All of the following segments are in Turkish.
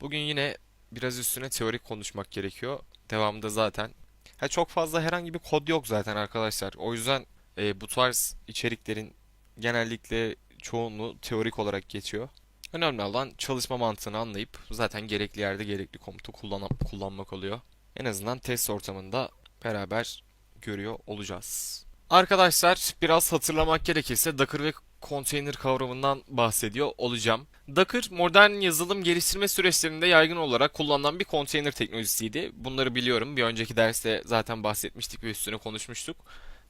Bugün yine biraz üstüne teorik konuşmak gerekiyor. Devamında zaten. Ha, çok fazla herhangi bir kod yok zaten arkadaşlar. O yüzden e, bu tarz içeriklerin genellikle çoğunluğu teorik olarak geçiyor. Önemli olan çalışma mantığını anlayıp zaten gerekli yerde gerekli komutu kullan kullanmak oluyor. En azından test ortamında beraber görüyor olacağız. Arkadaşlar biraz hatırlamak gerekirse Docker ve konteyner kavramından bahsediyor olacağım. Docker modern yazılım geliştirme süreçlerinde yaygın olarak kullanılan bir konteyner teknolojisiydi. Bunları biliyorum. Bir önceki derste zaten bahsetmiştik ve üstüne konuşmuştuk.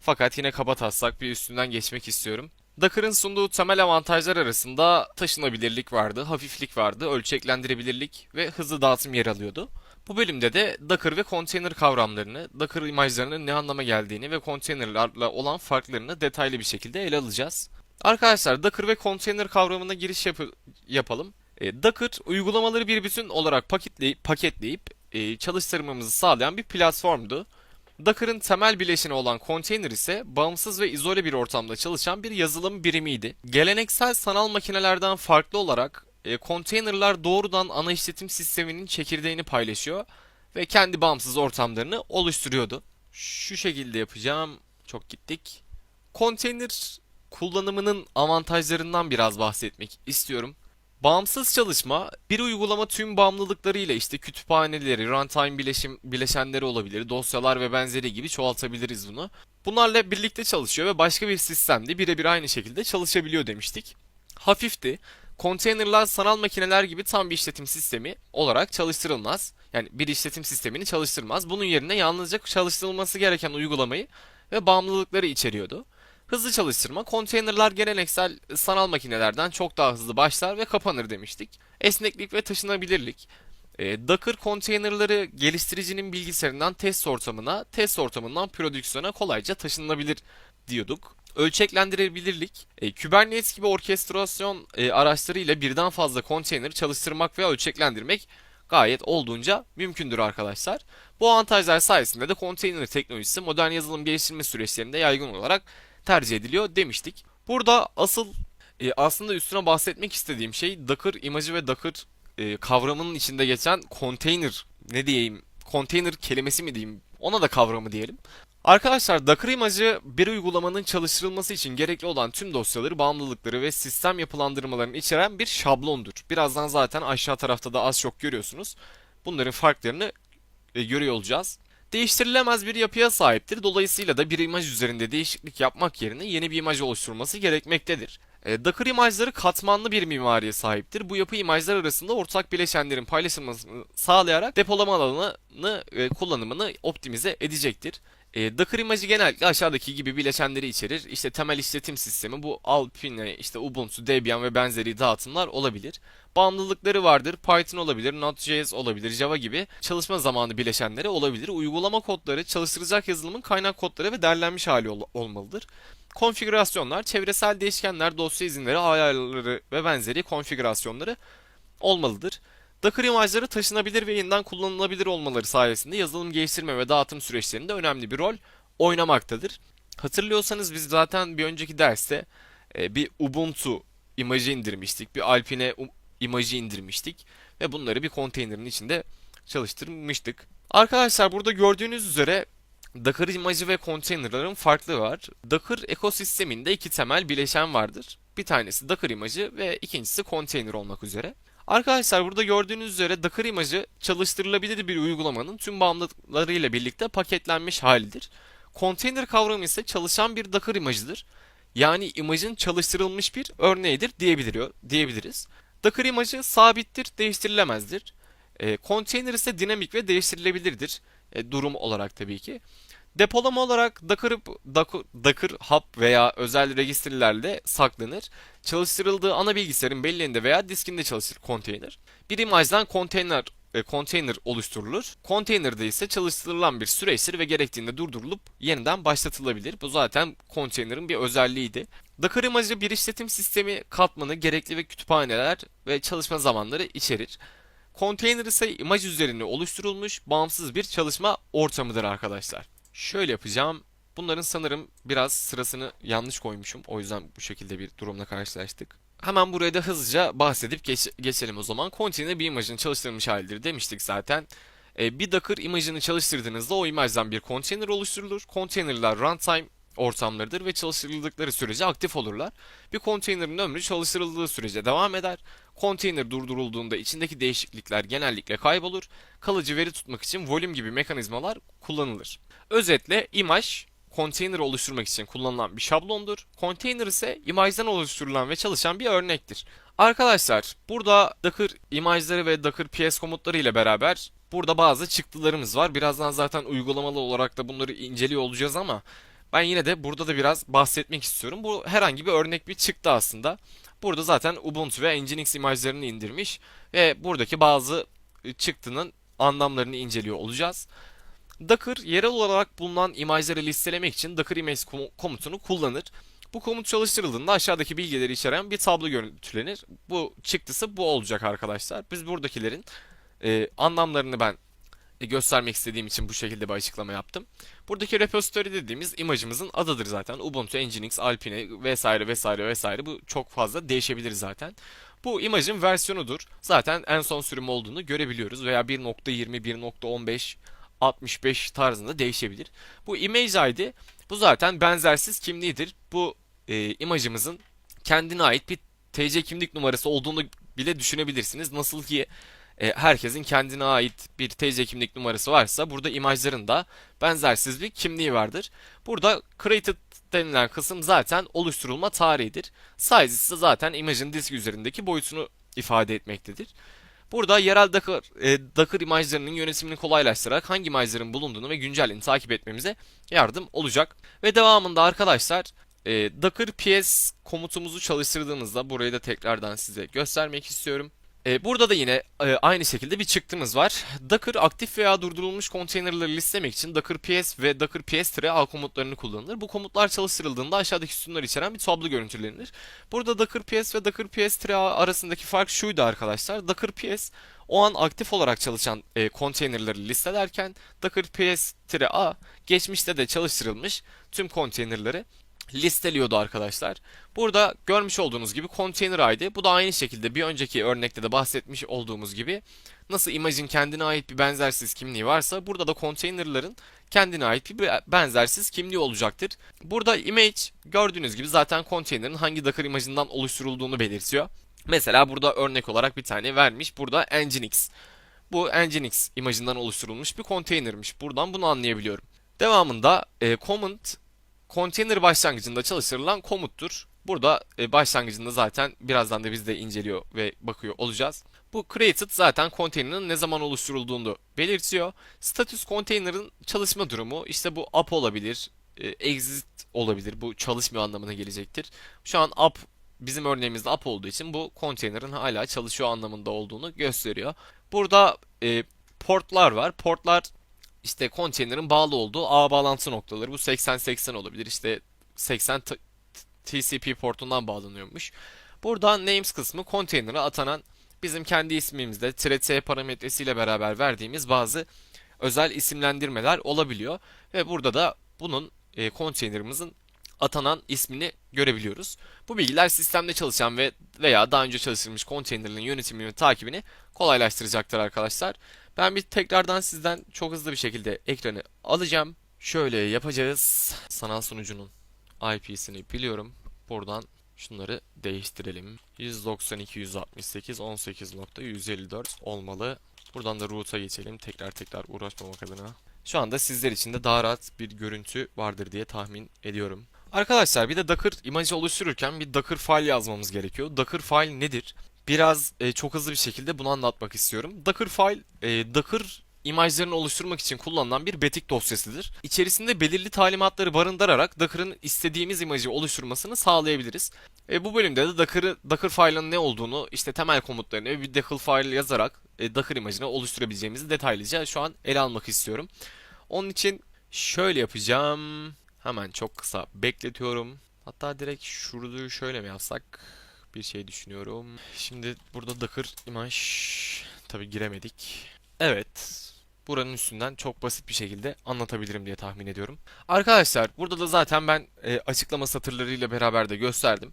Fakat yine kaba taslak bir üstünden geçmek istiyorum. Docker'ın sunduğu temel avantajlar arasında taşınabilirlik vardı, hafiflik vardı, ölçeklendirebilirlik ve hızlı dağıtım yer alıyordu. Bu bölümde de Docker ve konteyner kavramlarını, Docker imajlarının ne anlama geldiğini ve konteynerlarla olan farklarını detaylı bir şekilde ele alacağız. Arkadaşlar Docker ve konteyner kavramına giriş yapı- yapalım. E, Docker uygulamaları bir bütün olarak paketleyip, paketleyip e, çalıştırmamızı sağlayan bir platformdu. Docker'ın temel bileşeni olan konteyner ise bağımsız ve izole bir ortamda çalışan bir yazılım birimiydi. Geleneksel sanal makinelerden farklı olarak e, konteynerlar doğrudan ana işletim sisteminin çekirdeğini paylaşıyor ve kendi bağımsız ortamlarını oluşturuyordu. Şu şekilde yapacağım. Çok gittik. Konteyner kullanımının avantajlarından biraz bahsetmek istiyorum. Bağımsız çalışma bir uygulama tüm bağımlılıklarıyla işte kütüphaneleri, runtime bileşim, bileşenleri olabilir, dosyalar ve benzeri gibi çoğaltabiliriz bunu. Bunlarla birlikte çalışıyor ve başka bir sistemde birebir aynı şekilde çalışabiliyor demiştik. Hafifti. Konteynerlar sanal makineler gibi tam bir işletim sistemi olarak çalıştırılmaz. Yani bir işletim sistemini çalıştırmaz. Bunun yerine yalnızca çalıştırılması gereken uygulamayı ve bağımlılıkları içeriyordu. Hızlı çalıştırma, konteynerlar geleneksel sanal makinelerden çok daha hızlı başlar ve kapanır demiştik. Esneklik ve taşınabilirlik. E, Docker konteynerları geliştiricinin bilgisayarından test ortamına, test ortamından prodüksiyona kolayca taşınabilir diyorduk. Ölçeklendirebilirlik, e, Kubernetes gibi orkestrasyon e, araçlarıyla birden fazla konteyner çalıştırmak ve ölçeklendirmek gayet olduğunca mümkündür arkadaşlar. Bu avantajlar sayesinde de konteyner teknolojisi modern yazılım geliştirme süreçlerinde yaygın olarak tercih ediliyor demiştik. Burada asıl e, aslında üstüne bahsetmek istediğim şey Docker imajı ve Docker e, kavramının içinde geçen konteyner ne diyeyim konteyner kelimesi mi diyeyim ona da kavramı diyelim. Arkadaşlar Docker imajı bir uygulamanın çalıştırılması için gerekli olan tüm dosyaları, bağımlılıkları ve sistem yapılandırmalarını içeren bir şablondur. Birazdan zaten aşağı tarafta da az çok görüyorsunuz. Bunların farklarını e, görüyor olacağız. Değiştirilemez bir yapıya sahiptir. Dolayısıyla da bir imaj üzerinde değişiklik yapmak yerine yeni bir imaj oluşturulması gerekmektedir. E, Docker imajları katmanlı bir mimariye sahiptir. Bu yapı imajlar arasında ortak bileşenlerin paylaşılmasını sağlayarak depolama alanını e, kullanımını optimize edecektir. E, Docker imajı genellikle aşağıdaki gibi bileşenleri içerir. İşte temel işletim sistemi bu Alpine, işte Ubuntu, Debian ve benzeri dağıtımlar olabilir. Bağımlılıkları vardır. Python olabilir, Node.js olabilir, Java gibi çalışma zamanı bileşenleri olabilir. Uygulama kodları çalıştıracak yazılımın kaynak kodları ve derlenmiş hali ol- olmalıdır. Konfigürasyonlar, çevresel değişkenler, dosya izinleri, ayarları ve benzeri konfigürasyonları olmalıdır. Docker imajları taşınabilir ve yeniden kullanılabilir olmaları sayesinde yazılım geliştirme ve dağıtım süreçlerinde önemli bir rol oynamaktadır. Hatırlıyorsanız biz zaten bir önceki derste e, bir Ubuntu imajı indirmiştik, bir Alpine imajı indirmiştik ve bunları bir konteynerin içinde çalıştırmıştık. Arkadaşlar burada gördüğünüz üzere Docker imajı ve konteynerların farklı var. Docker ekosisteminde iki temel bileşen vardır. Bir tanesi Docker imajı ve ikincisi konteyner olmak üzere. Arkadaşlar burada gördüğünüz üzere Docker imajı çalıştırılabilir bir uygulamanın tüm bağımlılıklarıyla birlikte paketlenmiş halidir. Konteyner kavramı ise çalışan bir Docker imajıdır. Yani imajın çalıştırılmış bir örneğidir diyebiliyor, diyebiliriz. Docker imajı sabittir, değiştirilemezdir. E, konteyner ise dinamik ve değiştirilebilirdir. E, durum olarak tabii ki. Depolama olarak Docker, Docker, Docker Hub veya özel registerlerle saklanır. Çalıştırıldığı ana bilgisayarın belleğinde veya diskinde çalışır konteyner. Bir imajdan konteyner e, konteyner oluşturulur. Konteynerde ise çalıştırılan bir süreçtir ve gerektiğinde durdurulup yeniden başlatılabilir. Bu zaten konteynerin bir özelliğiydi. Docker imajı bir işletim sistemi katmanı, gerekli ve kütüphaneler ve çalışma zamanları içerir. Konteyner ise imaj üzerine oluşturulmuş bağımsız bir çalışma ortamıdır arkadaşlar. Şöyle yapacağım. Bunların sanırım biraz sırasını yanlış koymuşum. O yüzden bu şekilde bir durumla karşılaştık. Hemen buraya da hızlıca bahsedip geç- geçelim o zaman. Container bir imajın çalıştırılmış halidir demiştik zaten. E, bir Docker imajını çalıştırdığınızda o imajdan bir container oluşturulur. Container'lar runtime ortamlarıdır ve çalıştırıldıkları sürece aktif olurlar. Bir container'ın ömrü çalıştırıldığı sürece devam eder. Container durdurulduğunda içindeki değişiklikler genellikle kaybolur. Kalıcı veri tutmak için volüm gibi mekanizmalar kullanılır. Özetle imaj container oluşturmak için kullanılan bir şablondur. Container ise imajdan oluşturulan ve çalışan bir örnektir. Arkadaşlar burada Docker imajları ve Docker PS komutları ile beraber burada bazı çıktılarımız var. Birazdan zaten uygulamalı olarak da bunları inceliyor olacağız ama ben yine de burada da biraz bahsetmek istiyorum. Bu herhangi bir örnek bir çıktı aslında. Burada zaten Ubuntu ve Nginx imajlarını indirmiş ve buradaki bazı çıktının anlamlarını inceliyor olacağız. Docker yerel olarak bulunan imajları listelemek için Docker image kom- komutunu kullanır. Bu komut çalıştırıldığında aşağıdaki bilgileri içeren bir tablo görüntülenir. Bu çıktısı bu olacak arkadaşlar. Biz buradakilerin e, anlamlarını ben e, göstermek istediğim için bu şekilde bir açıklama yaptım. Buradaki repository dediğimiz imajımızın adıdır zaten. Ubuntu, Nginx, Alpine vesaire vesaire vesaire bu çok fazla değişebilir zaten. Bu imajın versiyonudur. Zaten en son sürüm olduğunu görebiliyoruz veya 1.20, 1.15, 65 tarzında değişebilir. Bu image ID bu zaten benzersiz kimliğidir. Bu e, imajımızın kendine ait bir TC kimlik numarası olduğunu bile düşünebilirsiniz. Nasıl ki e, herkesin kendine ait bir TC kimlik numarası varsa burada imajların da benzersiz bir kimliği vardır. Burada created denilen kısım zaten oluşturulma tarihidir. Size ise zaten imajın disk üzerindeki boyutunu ifade etmektedir. Burada yerel Docker, e, Docker imajlarının yönetimini kolaylaştırarak hangi imajların bulunduğunu ve güncelliğini takip etmemize yardım olacak. Ve devamında arkadaşlar e, Docker PS komutumuzu çalıştırdığımızda burayı da tekrardan size göstermek istiyorum. E, burada da yine e, aynı şekilde bir çıktımız var. Docker aktif veya durdurulmuş konteynerleri listelemek için Docker PS ve Docker PS-A komutlarını kullanılır. Bu komutlar çalıştırıldığında aşağıdaki sütunlar içeren bir tablo görüntülenir. Burada Docker PS ve Docker PS-A arasındaki fark şuydu arkadaşlar. Docker PS o an aktif olarak çalışan e, konteynerleri listelerken Docker PS-A geçmişte de çalıştırılmış tüm konteynerleri listeliyordu arkadaşlar. Burada görmüş olduğunuz gibi container ID. Bu da aynı şekilde bir önceki örnekte de bahsetmiş olduğumuz gibi nasıl imajın kendine ait bir benzersiz kimliği varsa burada da containerların kendine ait bir benzersiz kimliği olacaktır. Burada image gördüğünüz gibi zaten container'ın hangi Docker imajından oluşturulduğunu belirtiyor. Mesela burada örnek olarak bir tane vermiş. Burada Nginx. Bu Nginx imajından oluşturulmuş bir container'mış. Buradan bunu anlayabiliyorum. Devamında e, comment Container başlangıcında çalıştırılan komuttur. Burada e, başlangıcında zaten birazdan da biz de inceliyor ve bakıyor olacağız. Bu created zaten container'ın ne zaman oluşturulduğunu belirtiyor. Status container'ın çalışma durumu işte bu up olabilir, e, exit olabilir. Bu çalışmıyor anlamına gelecektir. Şu an up bizim örneğimizde up olduğu için bu container'ın hala çalışıyor anlamında olduğunu gösteriyor. Burada e, portlar var. Portlar işte konteynerin bağlı olduğu ağ bağlantı noktaları. Bu 80-80 olabilir. İşte 80 TCP portundan bağlanıyormuş. Burada names kısmı konteyner'a atanan bizim kendi ismimizde thread parametresiyle beraber verdiğimiz bazı özel isimlendirmeler olabiliyor. Ve burada da bunun e, konteynerimizin atanan ismini görebiliyoruz. Bu bilgiler sistemde çalışan ve veya daha önce çalıştırılmış konteynerlerin yönetimini ve takibini kolaylaştıracaktır arkadaşlar. Ben bir tekrardan sizden çok hızlı bir şekilde ekranı alacağım. Şöyle yapacağız. Sanal sunucunun IP'sini biliyorum. Buradan şunları değiştirelim. 192.168.18.154 olmalı. Buradan da root'a geçelim. Tekrar tekrar uğraşmamak adına. Şu anda sizler için de daha rahat bir görüntü vardır diye tahmin ediyorum. Arkadaşlar bir de Docker imajı oluştururken bir Docker file yazmamız gerekiyor. Docker file nedir? Biraz e, çok hızlı bir şekilde bunu anlatmak istiyorum. Docker file, e, Docker imajlarını oluşturmak için kullanılan bir betik dosyasıdır. İçerisinde belirli talimatları barındırarak Docker'ın istediğimiz imajı oluşturmasını sağlayabiliriz. E, bu bölümde de Docker'ı, Docker file'ın ne olduğunu, işte temel komutlarını bir Docker file yazarak e, Docker imajını oluşturabileceğimizi detaylıca şu an ele almak istiyorum. Onun için şöyle yapacağım. Hemen çok kısa bekletiyorum. Hatta direkt şurada şöyle mi yapsak? Bir şey düşünüyorum. Şimdi burada Docker imaj tabi giremedik. Evet. Buranın üstünden çok basit bir şekilde anlatabilirim diye tahmin ediyorum. Arkadaşlar burada da zaten ben e, açıklama satırlarıyla beraber de gösterdim.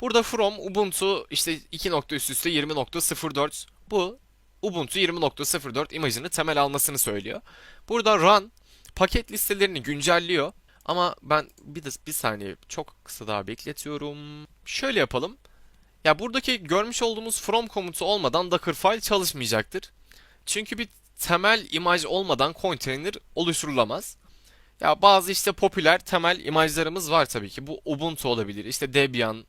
Burada from Ubuntu işte 2 nokta üst üste 20.04 bu Ubuntu 20.04 imajını temel almasını söylüyor. Burada run paket listelerini güncelliyor. Ama ben bir de bir saniye çok kısa daha bekletiyorum. Şöyle yapalım. Ya buradaki görmüş olduğumuz from komutu olmadan Docker file çalışmayacaktır. Çünkü bir temel imaj olmadan container oluşturulamaz. Ya bazı işte popüler temel imajlarımız var tabii ki. Bu Ubuntu olabilir, işte Debian,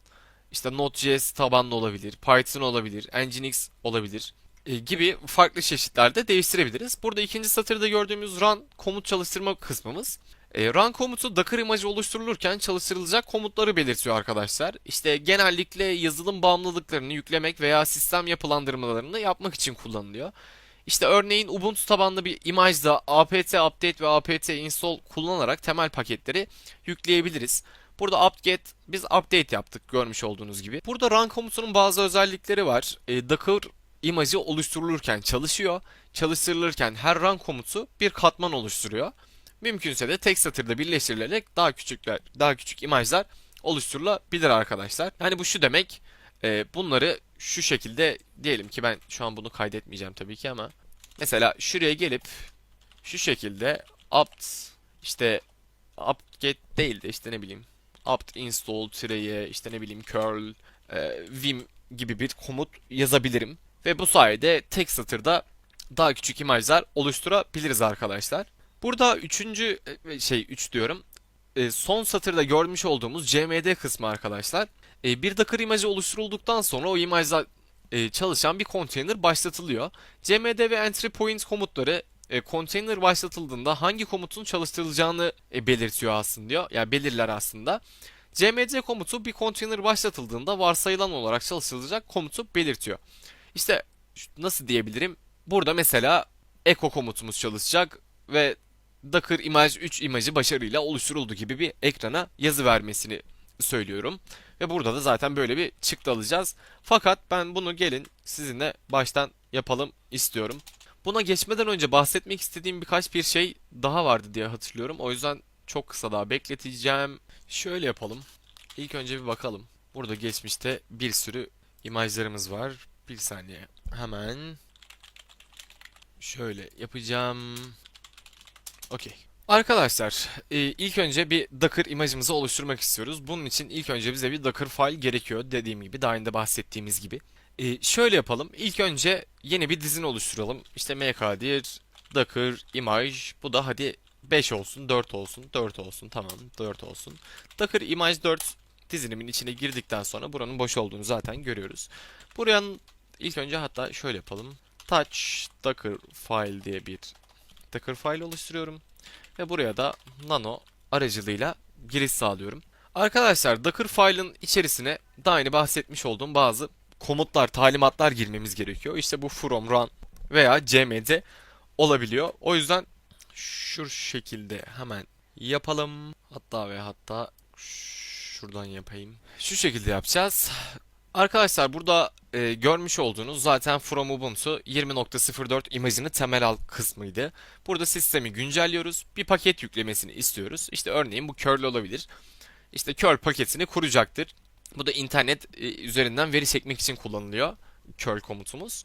işte Node.js tabanlı olabilir, Python olabilir, Nginx olabilir e, gibi farklı çeşitlerde değiştirebiliriz. Burada ikinci satırda gördüğümüz run komut çalıştırma kısmımız. E, run komutu Docker imajı oluşturulurken çalıştırılacak komutları belirtiyor arkadaşlar. İşte genellikle yazılım bağımlılıklarını yüklemek veya sistem yapılandırmalarını yapmak için kullanılıyor. İşte örneğin Ubuntu tabanlı bir imajda apt update ve apt install kullanarak temel paketleri yükleyebiliriz. Burada apt-get biz update yaptık görmüş olduğunuz gibi. Burada run komutunun bazı özellikleri var. E, Docker imajı oluşturulurken çalışıyor. Çalıştırılırken her run komutu bir katman oluşturuyor. Mümkünse de tek satırda birleştirilerek daha küçükler, daha küçük imajlar oluşturulabilir arkadaşlar. Yani bu şu demek. e, bunları şu şekilde diyelim ki ben şu an bunu kaydetmeyeceğim tabii ki ama mesela şuraya gelip şu şekilde apt işte apt-get değil de işte ne bileyim apt install tireye işte ne bileyim curl e, vim gibi bir komut yazabilirim ve bu sayede tek satırda daha küçük imajlar oluşturabiliriz arkadaşlar. Burada üçüncü e, şey 3 diyorum. E, son satırda görmüş olduğumuz CMD kısmı arkadaşlar. E, bir Docker imajı oluşturulduktan sonra o imajda e, çalışan bir container başlatılıyor. CMD ve entry point komutları e, container başlatıldığında hangi komutun çalıştırılacağını e, belirtiyor aslında diyor. Yani belirler aslında. CMD komutu bir container başlatıldığında varsayılan olarak çalıştırılacak komutu belirtiyor. İşte nasıl diyebilirim? Burada mesela echo komutumuz çalışacak ve Docker imaj 3 imajı başarıyla oluşturuldu gibi bir ekrana yazı vermesini söylüyorum. Ve burada da zaten böyle bir çıktı alacağız. Fakat ben bunu gelin sizinle baştan yapalım istiyorum. Buna geçmeden önce bahsetmek istediğim birkaç bir şey daha vardı diye hatırlıyorum. O yüzden çok kısa daha bekleteceğim. Şöyle yapalım. İlk önce bir bakalım. Burada geçmişte bir sürü imajlarımız var. Bir saniye. Hemen şöyle yapacağım. Okey. Arkadaşlar, e, ilk önce bir Docker imajımızı oluşturmak istiyoruz. Bunun için ilk önce bize bir Docker file gerekiyor. Dediğim gibi, daha önce bahsettiğimiz gibi. E, şöyle yapalım. İlk önce yeni bir dizini oluşturalım. İşte mkdir Docker image. Bu da hadi 5 olsun, 4 olsun, 4 olsun. Tamam, 4 olsun. Docker image 4 dizinimin içine girdikten sonra buranın boş olduğunu zaten görüyoruz. Buranın ilk önce hatta şöyle yapalım. Touch Docker file diye bir Docker file oluşturuyorum. Ve buraya da nano aracılığıyla giriş sağlıyorum. Arkadaşlar Docker file'ın içerisine daha yeni bahsetmiş olduğum bazı komutlar, talimatlar girmemiz gerekiyor. İşte bu from, run veya cmd olabiliyor. O yüzden şu şekilde hemen yapalım. Hatta ve hatta şuradan yapayım. Şu şekilde yapacağız. Arkadaşlar burada e, görmüş olduğunuz zaten From Ubuntu 20.04 imajını temel al kısmıydı. Burada sistemi güncelliyoruz. Bir paket yüklemesini istiyoruz. İşte örneğin bu curl olabilir. İşte curl paketini kuracaktır. Bu da internet e, üzerinden veri çekmek için kullanılıyor. curl komutumuz.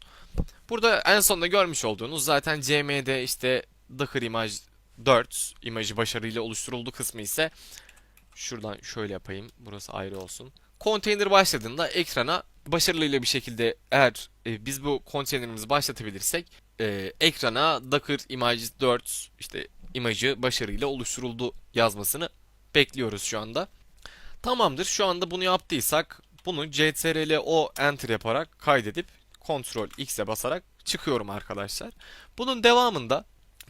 Burada en sonunda görmüş olduğunuz zaten cmd işte Docker imaj 4 imajı başarıyla oluşturuldu kısmı ise şuradan şöyle yapayım. Burası ayrı olsun. Container başladığında ekrana başarılıyla bir şekilde eğer e, biz bu konteynerimizi başlatabilirsek e, ekrana Docker image 4 işte imajı başarıyla oluşturuldu yazmasını bekliyoruz şu anda. Tamamdır. Şu anda bunu yaptıysak bunu CTRL O enter yaparak kaydedip Ctrl X'e basarak çıkıyorum arkadaşlar. Bunun devamında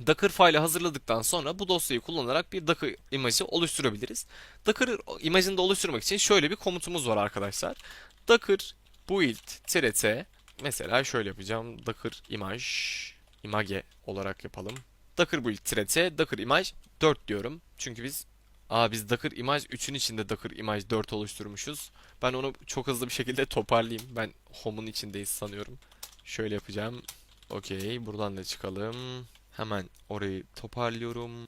Docker file hazırladıktan sonra bu dosyayı kullanarak bir Docker imajı oluşturabiliriz. Docker imajını da oluşturmak için şöyle bir komutumuz var arkadaşlar. Docker build t mesela şöyle yapacağım. Docker image image olarak yapalım. Docker build t Docker image 4 diyorum. Çünkü biz Aa biz Docker image 3'ün içinde Docker image 4 oluşturmuşuz. Ben onu çok hızlı bir şekilde toparlayayım. Ben home'un içindeyiz sanıyorum. Şöyle yapacağım. Okey, buradan da çıkalım. Hemen orayı toparlıyorum.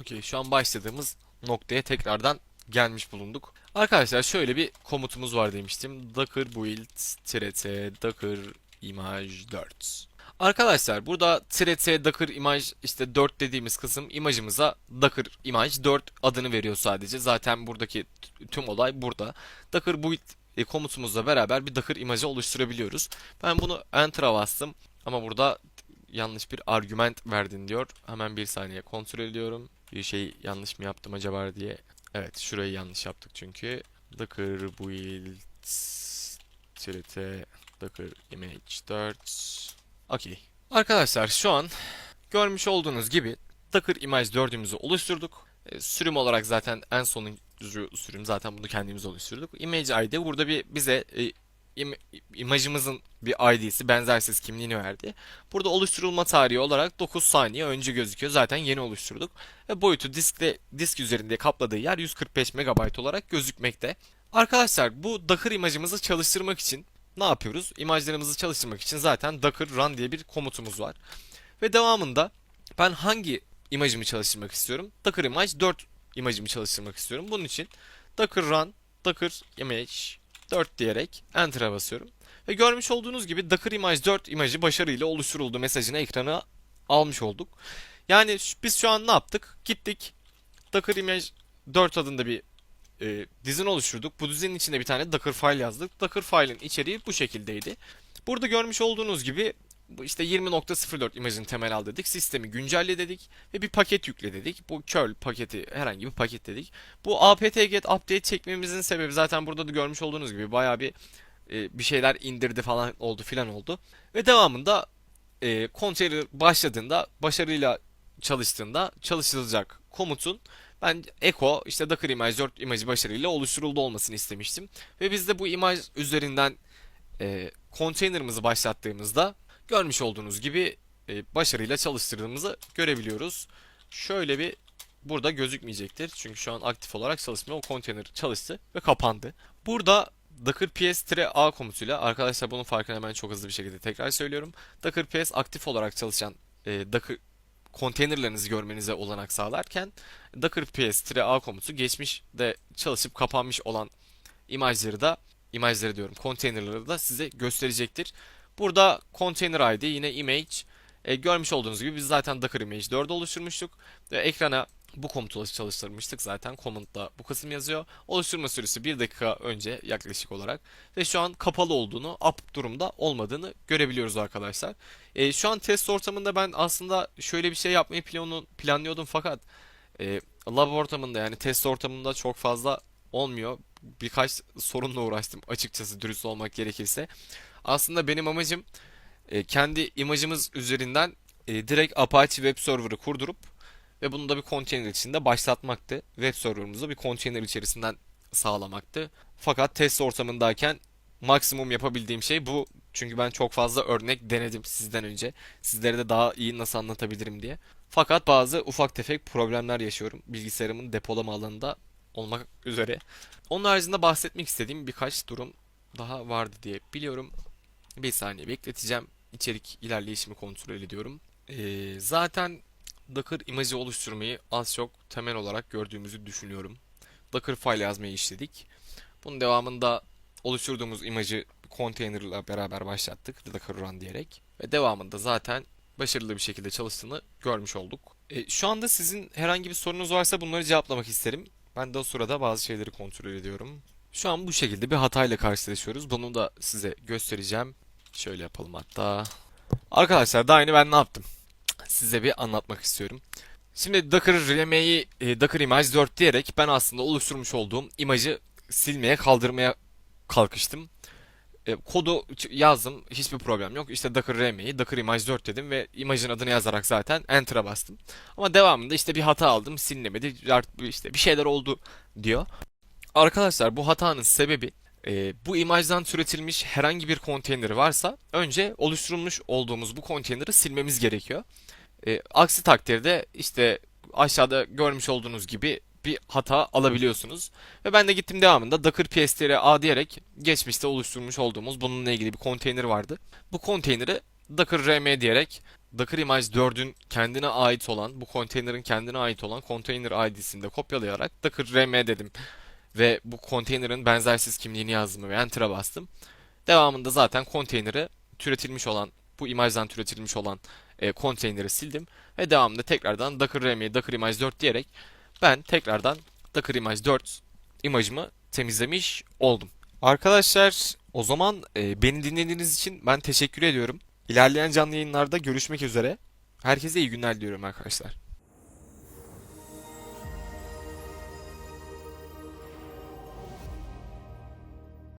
Okey, şu an başladığımız noktaya tekrardan gelmiş bulunduk. Arkadaşlar şöyle bir komutumuz var demiştim. Docker build t docker image 4. Arkadaşlar burada t docker image işte 4 dediğimiz kısım imajımıza docker image 4 adını veriyor sadece. Zaten buradaki tüm olay burada. Docker build e, komutumuzla beraber bir docker imajı oluşturabiliyoruz. Ben bunu enter'a bastım ama burada yanlış bir argüman verdin diyor. Hemen bir saniye kontrol ediyorum. Bir şey yanlış mı yaptım acaba diye. Evet şurayı yanlış yaptık çünkü. Docker build trt docker image 4 Okey. Arkadaşlar şu an görmüş olduğunuz gibi Docker image 4'ümüzü oluşturduk. E, sürüm olarak zaten en sonuncu sürüm zaten bunu kendimiz oluşturduk. Image ID burada bir bize e, im- imajımızın bir ID'si benzersiz kimliğini verdi. Burada oluşturulma tarihi olarak 9 saniye önce gözüküyor. Zaten yeni oluşturduk. Ve boyutu diskte disk üzerinde kapladığı yer 145 MB olarak gözükmekte. Arkadaşlar bu Docker imajımızı çalıştırmak için ne yapıyoruz? İmajlarımızı çalıştırmak için zaten docker run diye bir komutumuz var. Ve devamında ben hangi imajımı çalıştırmak istiyorum? Docker image 4 imajımı çalıştırmak istiyorum. Bunun için docker run docker image 4 diyerek enter'a basıyorum. Ve görmüş olduğunuz gibi docker image 4 imajı başarıyla oluşturuldu mesajını ekrana almış olduk. Yani biz şu an ne yaptık? Gittik docker image 4 adında bir e, dizin oluşturduk. Bu dizinin içinde bir tane Docker file yazdık. Docker file'in içeriği bu şekildeydi. Burada görmüş olduğunuz gibi işte 20.04 imajını temel al dedik. Sistemi güncelle dedik ve bir paket yükle dedik. Bu curl paketi herhangi bir paket dedik. Bu apt-get update çekmemizin sebebi zaten burada da görmüş olduğunuz gibi bayağı bir e, bir şeyler indirdi falan oldu filan oldu. Ve devamında e, container başladığında başarıyla çalıştığında çalışılacak komutun ben echo işte Docker image 4 imajı başarıyla oluşturuldu olmasını istemiştim. Ve biz de bu imaj üzerinden e, container'ımızı başlattığımızda görmüş olduğunuz gibi e, başarıyla çalıştırdığımızı görebiliyoruz. Şöyle bir burada gözükmeyecektir. Çünkü şu an aktif olarak çalışmıyor. O container çalıştı ve kapandı. Burada Docker ps-a komutuyla arkadaşlar bunun farkını hemen çok hızlı bir şekilde tekrar söylüyorum. Docker ps aktif olarak çalışan e, Docker konteynerlarınızı görmenize olanak sağlarken Docker ps-a komutu geçmişte çalışıp kapanmış olan imajları da imajları diyorum konteynerları da size gösterecektir. Burada container ID yine image e, görmüş olduğunuz gibi biz zaten Docker image 4 oluşturmuştuk ve ekrana bu komutu çalıştırmıştık zaten command'da bu kısım yazıyor. Oluşturma süresi 1 dakika önce yaklaşık olarak ve şu an kapalı olduğunu, up durumda olmadığını görebiliyoruz arkadaşlar. E, şu an test ortamında ben aslında şöyle bir şey yapmayı planı- planlıyordum fakat e, lab ortamında yani test ortamında çok fazla olmuyor. Birkaç sorunla uğraştım açıkçası dürüst olmak gerekirse. Aslında benim amacım e, kendi imajımız üzerinden e, direkt Apache Web Server'ı kurdurup ve bunu da bir konteyner içinde başlatmaktı. Web server'ımızı bir konteyner içerisinden sağlamaktı. Fakat test ortamındayken maksimum yapabildiğim şey bu. Çünkü ben çok fazla örnek denedim sizden önce. Sizlere de daha iyi nasıl anlatabilirim diye. Fakat bazı ufak tefek problemler yaşıyorum bilgisayarımın depolama alanında olmak üzere. Onun haricinde bahsetmek istediğim birkaç durum daha vardı diye biliyorum. Bir saniye bekleteceğim. İçerik ilerleyişimi kontrol ediyorum. Ee, zaten Docker imajı oluşturmayı az çok temel olarak gördüğümüzü düşünüyorum. Docker file yazmayı işledik. Bunun devamında oluşturduğumuz imajı container ile beraber başlattık. Docker run diyerek. Ve devamında zaten başarılı bir şekilde çalıştığını görmüş olduk. E, şu anda sizin herhangi bir sorunuz varsa bunları cevaplamak isterim. Ben de o sırada bazı şeyleri kontrol ediyorum. Şu an bu şekilde bir hatayla karşılaşıyoruz. Bunu da size göstereceğim. Şöyle yapalım hatta. Arkadaşlar daha yeni ben ne yaptım? Size bir anlatmak istiyorum. Şimdi Docker RM'yi e, Docker Image 4 diyerek ben aslında oluşturmuş olduğum imajı silmeye kaldırmaya kalkıştım. E, kodu yazdım. Hiçbir problem yok. İşte Docker RM'yi Docker Image 4 dedim ve imajın adını yazarak zaten Enter'a bastım. Ama devamında işte bir hata aldım. Silinemedi. İşte bir şeyler oldu diyor. Arkadaşlar bu hatanın sebebi e, bu imajdan türetilmiş herhangi bir konteyner varsa önce oluşturulmuş olduğumuz bu konteyneri silmemiz gerekiyor. E, aksi takdirde işte aşağıda görmüş olduğunuz gibi bir hata alabiliyorsunuz. Ve ben de gittim devamında Docker pstr'a diyerek geçmişte oluşturmuş olduğumuz bununla ilgili bir konteyner vardı. Bu konteyneri Docker rm diyerek Docker Image 4'ün kendine ait olan, bu konteynerin kendine ait olan container ID'sini de kopyalayarak Docker rm dedim. Ve bu konteynerin benzersiz kimliğini yazdım ve Enter'a bastım. Devamında zaten konteyneri türetilmiş olan bu imajdan türetilmiş olan e, konteyneri sildim ve devamında tekrardan docker rm docker image 4 diyerek ben tekrardan docker image 4 imajımı temizlemiş oldum. Arkadaşlar o zaman e, beni dinlediğiniz için ben teşekkür ediyorum. İlerleyen canlı yayınlarda görüşmek üzere. Herkese iyi günler diliyorum arkadaşlar.